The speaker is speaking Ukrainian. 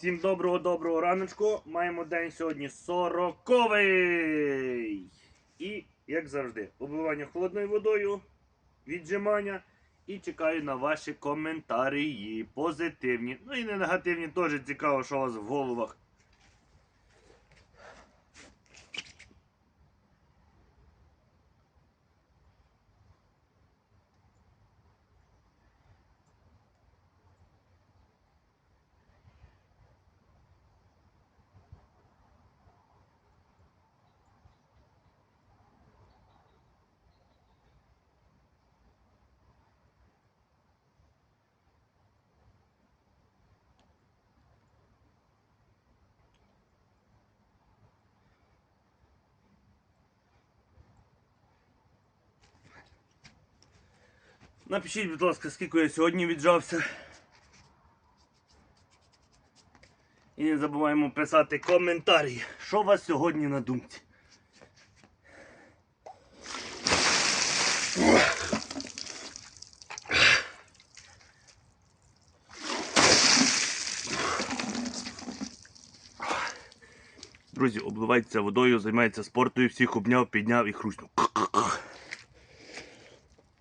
Всім доброго-доброго раночку. Маємо день сьогодні сороковий. І, як завжди, обливання холодною водою, віджимання. І чекаю на ваші коментарі. Позитивні. Ну і не негативні, теж цікаво, що у вас в головах. Напишіть, будь ласка, скільки я сьогодні віджався. І не забуваємо писати коментарі, що у вас сьогодні на думці. Друзі, обливайтеся водою, займається спортом, всіх обняв, підняв і хрустнув.